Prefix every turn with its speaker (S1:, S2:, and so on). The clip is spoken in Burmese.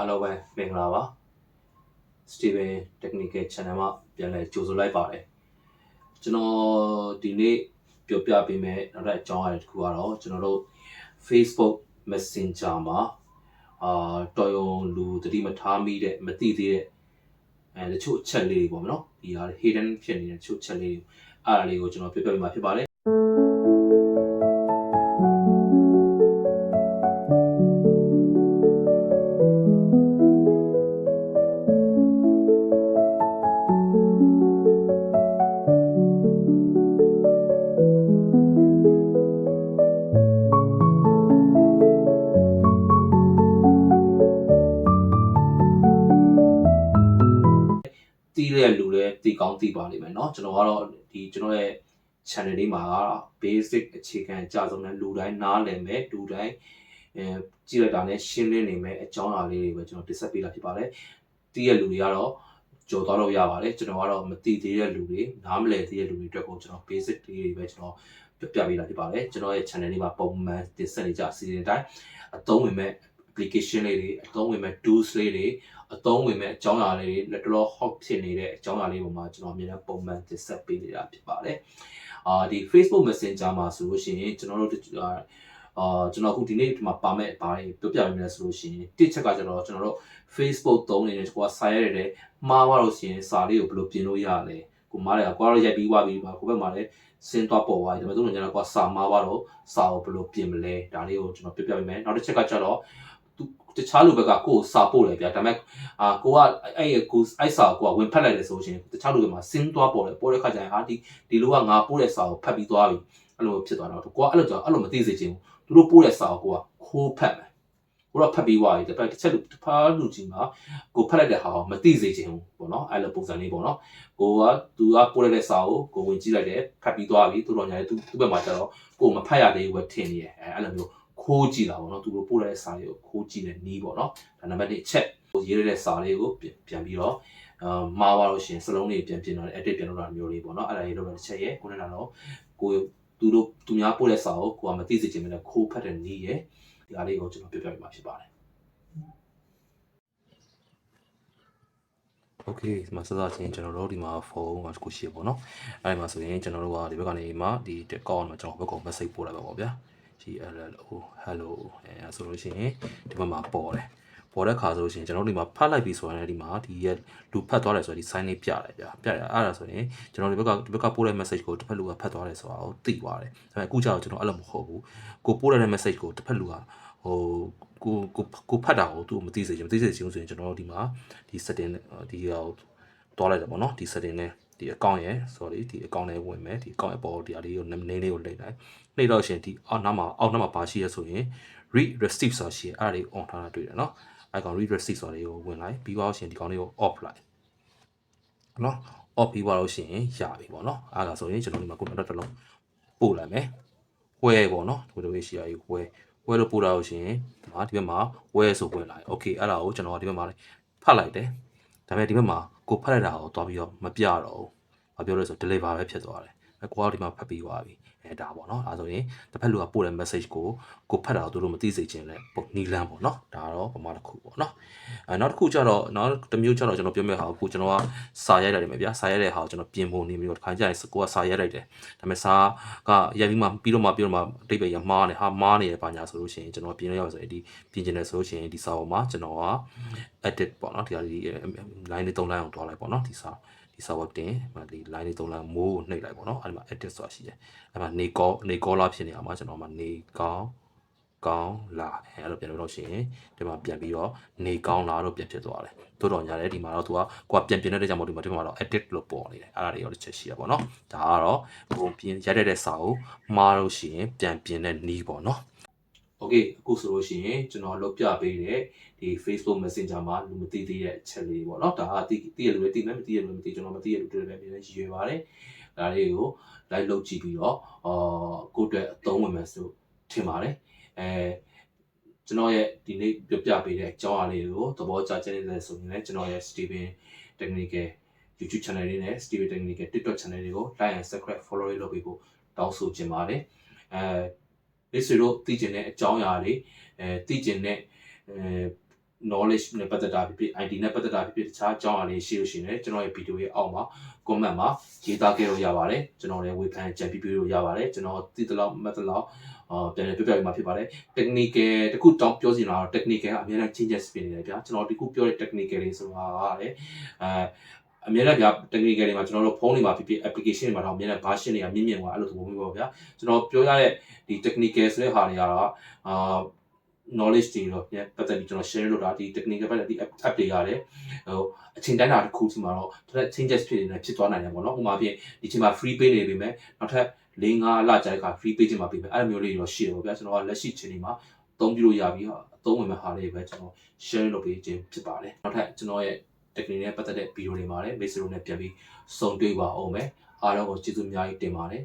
S1: အားလုံးပဲမင်္ဂလာပါ Steven Technical Channel မှာပြန်လည်ကြိုဆိုလိုက်ပါတယ်ကျွန်တော်ဒီနေ့ပြောပြပေးမယ့်နောက်ထပ်အကြောင်းအရာတစ်ခုကတော့ကျွန်တော်တို့ Facebook Messenger မှာအာတော်ရုံလူတတိမထားမိတဲ့မသိသေးတဲ့အဲတချို့အချက်လေးတွေပေါ့မနော်ဒီဟာ hidden ဖြစ်နေတဲ့တချို့အချက်လေးတွေအဲ့ဒါလေးကိုကျွန်တော်ပြောပြပေးမှာဖြစ်ပါတယ် တီးတဲ့လူလည်းတီကောင်းတီပါလိမ့်မယ်เนาะကျွန်တော်ကတော့ဒီကျွန်တော်ရဲ့ channel လေးမှာက basic အခြေခံအကြဆုံးနဲ့လူတိုင်းနားလည်မယ်လူတိုင်းအဲကြည့်လိုက်တာနဲ့ရှင်းလင်းနေမယ်အကြောင်းအရာလေးတွေပဲကျွန်တော်တင်ဆက်ပေးတာဖြစ်ပါတယ်တီးတဲ့လူတွေကတော့ကြော်သွားလို့ရပါတယ်ကျွန်တော်ကတော့မတီသေးတဲ့လူတွေနားမလည်သေးတဲ့လူတွေအတွက်ကိုကျွန်တော် basic တွေပဲကျွန်တော်ပြပြပေးတာဖြစ်ပါတယ်ကျွန်တော်ရဲ့ channel လေးမှာပုံမှန်တင်ဆက်နေကြအစီအစဉ်တိုင်းအသုံးဝင်မဲ့ application လေးတွေအသုံးဝင်မဲ့ tools လေးတွေ အသုံးဝင်မဲ့အကြောင်းအရာလေးတွေလက်တော် hot ဖြစ်နေတဲ့အကြောင်းအရာလေးပုံမှာကျွန်တော်အမြဲတမ်းပုံမှန်တင်ဆက်ပေးနေတာဖြစ်ပါတယ်အာဒီ Facebook Messenger မှာဆိုလို့ရှိရင်ကျွန်တော်တို့အာအာကျွန်တော်အခုဒီနေ့ဒီမှာပါမဲ့ဘာတွေပြောပြပေးမလဲဆိုလို့ရှိရင်တစ်ချက်ကကျွန်တော်ကျွန်တော်တို့ Facebook သုံးနေတဲ့ကိုကစာရိုက်ရတဲ့မှားသွားလို့ရှိရင်စာလေးကိုဘယ်လိုပြင်လို့ရလဲကိုမားတယ်ကွာတော့ရိုက်ပြီးသွားပြီပါကိုဘက်မှာလည်းစင်းသွားပေါ်သွားပြီဒါပေမဲ့သူတို့ကျွန်တော်ကစာမှားသွားတော့စာကိုဘယ်လိုပြင်မလဲဒါလေးကိုကျွန်တော်ပြပြပေးမယ်နောက်တစ်ချက်ကကျတော့သူ တခြားလူဘက်ကကိုယ်စာပို့တယ်ဗျာဒါပေမဲ့အာကိုကအဲ့အဲ့ကိုအဲ့စာကိုကဝင်ဖက်လိုက်တယ်ဆိုရှင်တခြားလူတွေမှာစင်းသွားပေါ်တယ်ပေါ်တဲ့ခါကျရင်ဟာဒီဒီလိုကငါပို့တဲ့စာကိုဖတ်ပြီးသွားပြီအဲ့လိုဖြစ်သွားတော့ကိုကအဲ့လိုကြောင့်အဲ့လိုမသိစေချင်ဘူးသူတို့ပို့တဲ့စာကိုကိုကခိုးဖက်မယ်ကိုတော့ဖတ်ပြီးသွားပြီဒါပေမဲ့တစ်ချက်တစ်ဖားလူကြီးမှာကိုဖတ်လိုက်တဲ့ဟာကိုမသိစေချင်ဘူးပေါ့နော်အဲ့လိုပုံစံလေးပေါ့နော်ကိုကသူကပို့လိုက်တဲ့စာကိုကိုဝင်ကြည့်လိုက်တယ်ဖတ်ပြီးသွားပြီသူတို့ညာသူသူ့ဘက်မှာကျတော့ကိုမဖတ်ရသေးဘူးပဲထင်နေတယ်အဲအဲ့လိုမျိုး ခိုးကြည့်တာပေါ့နော်သူတို့ပို့တဲ့စာတွေကိုခိုးကြည့်တဲ့နီးပေါ့နော်ဒါနံပါတ်1အချက်ရေးရတဲ့စာလေးကိုပြန်ပြီးတော့အာမှားပါလို့ရှင်စလုံးလေးပြန်ပြင်တော့ edit ပြန်လုပ်တာမျိုးလေးပေါ့နော်အဲ့ဒါရေးလုပ်တာတစ်ချက်ရယ်ကိုနေတာတော့ကိုသူတို့သူများပို့တဲ့စာကိုကိုကမသိစေချင်မနဲ့ခိုးဖက်တဲ့နီးရယ်ဒီအားလေးကိုကျွန်တော်ပြောပြပေးမှာဖြစ်ပါတယ် okay ဒီမှာစသချင်းကျွန်တော်တို့ဒီမှာဖုန်းကခုရှိပေါ့နော်အဲ့ဒီမှာဆိုရင်ကျွန်တော်တို့ကဒီဘက်ကနေမှဒီကောင်းတော့ကျွန်တော်ဘက်က message ပို့လိုက်ပါပေါ့ဗျာ GLLO hello အဲဆိုလို့ရှိရင်ဒီဘက်မှာပေါ်တယ်ပေါ်တဲ့ခါဆိုလို့ရှိရင်ကျွန်တော်တို့ဒီမှာဖတ်လိုက်ပြီဆိုရင်ဒီမှာဒီရဲ့လူဖတ်သွားတယ်ဆိုတော့ဒီ sign လေးပြလိုက်ဗျာပြတယ်အဲ့ဒါဆိုရင်ကျွန်တော်ဒီဘက်ကဒီဘက်ကပို့တဲ့ message ကိုတစ်ဖက်လူကဖတ်သွားတယ်ဆိုတာကိုသိသွားတယ်ဒါပေမဲ့အခုကျတော့ကျွန်တော်အဲ့လိုမဟုတ်ဘူးကိုပို့တဲ့ message ကိုတစ်ဖက်လူကဟိုကိုကိုကိုဖတ်တာကိုသူမသိစေချင်မသိစေချင်ဆိုရင်ကျွန်တော်တို့ဒီမှာဒီ setting ဒီဟိုတွားလိုက်တယ်ပေါ့နော်ဒီ setting နဲ့ ဒီ account ရဲ့ sorry ဒီ account နဲ့ဝင်မယ်ဒီ account ရဲ့ပေါ်ဒီအလေးကို name လေးကိုလိမ့်လိုက်လိမ့်တော့ရှင်ဒီအောက်နောက်မှာအောက်နောက်မှာပါရှိရဆိုရင် read receipt ဆိုတာရှိရအဲ့ဒါလေး on ထားတာတွေ့တယ်နော်အဲ့ကောင် read receipt ဆိုတာလေးကိုဝင်လိုက်ပြီးတော့ရှင်ဒီကောင်လေးကို off လိုက်နော် off ပြီးသွားလို့ရှိရင်ရပြီပေါ့နော်အဲ့ဒါဆိုရင်ကျွန်တော်ဒီမှာကိုနောက်တစ်လုံးပို့လိုက်မယ်ဝဲပေါ့နော်ဒီလိုလေးရှိရည်ဝဲဝဲလို့ပို့တာလို့ရှိရင်ဒီမှာဒီဘက်မှာဝဲဆိုဝင်လာတယ် okay အဲ့ဒါကိုကျွန်တော်ဒီဘက်မှာဖတ်လိုက်တယ် ဒါပေမဲ့ဒီဘက်မှာကိုဖတ်လိုက်တာကိုတွားပြီးတော့မပြတော့ဘူး။ဘာပြောလဲဆို deliver ပဲဖြစ်သွားတယ်။အဲကိုကဒီမှာဖတ်ပြီးသွားပြီ။အဲ ဒါပေါ့နော်။အဲဆိုရင်တစ်ဖက်လူကပို့တဲ့ message ကိုကိုဖတ်တာကိုသူတို့မသိစေချင်လဲပုံနီလန်းပေါ့နော်။ဒါတော့ပမာတစ်ခုပေါ့နော်။အဲနောက်တစ်ခုကျတော့နောက်တစ်မျိုးကျတော့ကျွန်တော်ပြောမယ့်ဟာကိုကျွန်တော်ကစာရိုက်လိုက်တယ်မယ်ဗျာ။စာရိုက်တဲ့ဟာကိုကျွန်တော်ပြင်ဖို့နေပြီးတော့တစ်ခါကျရင်ကိုကစာရိုက်လိုက်တယ်။ဒါပေမဲ့စာကရိုက်ပြီးမှပြီးတော့မှပြီးတော့မှအတိတ်ပဲရမှားနေဟာမားနေရပါညာဆိုလို့ရှိရင်ကျွန်တော်ပြင်လို့ရပါဆိုရင်ဒီပြင်ကျင်တယ်ဆိုလို့ရှိရင်ဒီစာပေါ်မှာကျွန်တော်က edit ပေါ့နော်ဒီဟာဒီ line လေး၃ line အောင်တွားလိုက်ပေါ့နော်ဒီစာ ဒီ server တင်ဒီ line လေး၃ line မိုးကိုနှိပ်လိုက်ပေါ့နော်အဲ့ဒီမှာ edit ဆိုတာရှိတယ်အဲ့မှာနေကောနေကောလာဖြစ်နေအောင်မှာကျွန်တော်မှာနေကောင်းကောင်းလာအဲ့လိုပြန်လို့ရှိရင်ဒီမှာပြန်ပြီးတော့နေကောင်းလာတော့ပြန်ဖြစ်သွားတယ်တို့တော်ညာတယ်ဒီမှာတော့သူကကိုကပြန်ပြင်တဲ့ကြောင့်မို့ဒီမှာဒီမှာတော့ edit လို့ပေါ်နေတယ်အဲ့ဒါတွေရောတစ်ချက်ရှိရပါတော့ဒါကတော့ကိုပြင်ရတဲ့တဲ့စာကိုမှားလို့ရှိရင်ပြန်ပြင်တဲ့နီးပေါ့နော် Okay အခုဆိုလို့ရှိရင်ကျွန်တော်လောက်ပြပေးတဲ့ဒီ Facebook Messenger မှာလူမသိသေးတဲ့အချက်လေးပေါ့နော်ဒါကသိသိရလို့လည်းသိမယ်မသိရလို့လည်းမသိကျွန်တော်မသိရလို့တွေ့လည်းအများကြီးရွယ်ပါတယ်ဒါလေးကို live လုပ်ကြည့်ပြီးတော့အော်ကိုယ့်အတွက်အသုံးဝင်မယ်ဆိုထင်ပါတယ်အဲကျွန်တော်ရဲ့ဒီနေ့ပြပြပေးတဲ့အကြောင်းအရာလေးကိုသဘောကျချင်နေတယ်ဆိုရင်လည်းကျွန်တော်ရဲ့ Steven Technical YouTube channel လေးနဲ့ Steven Technical TikTok channel တွေကို like and subscribe follow လုပ်ပေးဖို့တောင်းဆိုချင်ပါတယ်အဲ မိတ်ဆွေတို့သိကျင်တဲ့အကြောင်းအရာတွေအဲသိကျင်တဲ့အဲ knowledge နဲ့ပတ်သက်တာဖြစ်ဖြစ် ID နဲ့ပတ်သက်တာဖြစ်ဖြစ်တခြားအကြောင်းအရာတွေရှိလို့ရှိရင်လည်းကျွန်တော်ရဲ့ဗီဒီယိုရဲ့အောက်မှာ comment မှာရေးသားခဲ့လို့ရပါတယ်ကျွန်တော်လည်းဝေဖန်ကြံပြပြလို့ရပါတယ်ကျွန်တော်သိသလောက်မှတ်သလောက်အာပြန်လည်ပြပြပေးမှာဖြစ်ပါတယ် technical တခုတောင်းပြောစီလာတော့ technical ကအများကြီး changes ဖြစ်နေတယ်ဗျာကျွန်တော်ဒီခုပြောတဲ့ technical တွေဆိုတာကလည်းအဲ အများကြီးဗျာ technical တွေမှာကျွန်တော်တို့ဖုန်းတွေမှာဖြစ်ဖြစ် application တွေမှာတော့အများကြီး version တွေကမြင့်မြင့်သွားအဲ့လိုသဘောမျိုးပေါ့ဗျာကျွန်တော်ပြောရတဲ့ဒီ technical ဆိုတဲ့ဟာတွေကတော့အာ knowledge တွေတော့ပြန်ပတ်သက်ပြီးကျွန်တော် share လုပ်တာဒီ technical ဘက်ကဒီ app app တွေရတယ်ဟိုအချိန်တိုင်းတာတစ်ခုစီမှာတော့တစ် changes ဖြစ်နေတယ်ဖြစ်သွားနိုင်တယ်ပေါ့နော်ဥပမာဖြင့်ဒီချိန်မှာ free pay နေပြီမဲ့နောက်ထပ်၄၅လကြာတဲ့အခါ free pay ချိန်မှာပြီမဲ့အဲ့လိုမျိုးလေးတွေတော့ရှိတယ်ပေါ့ဗျာကျွန်တော်ကလက်ရှိချိန်ဒီမှာအသုံးပြုလို့ရပြီးအသုံးဝင်မဲ့ဟာလေးပဲကျွန်တော် share လုပ်ပေးခြင်းဖြစ်ပါတယ်နောက်ထပ်ကျွန်တော်ရဲ့ technical နဲ့ပတ်သက်တဲ့ video တွေမှာလည်း basic နဲ့ပြန်ပြီးစုံတွေ့ပါအောင်မယ်အားလုံးကိုကျေးဇူးအများကြီးတင်ပါတယ်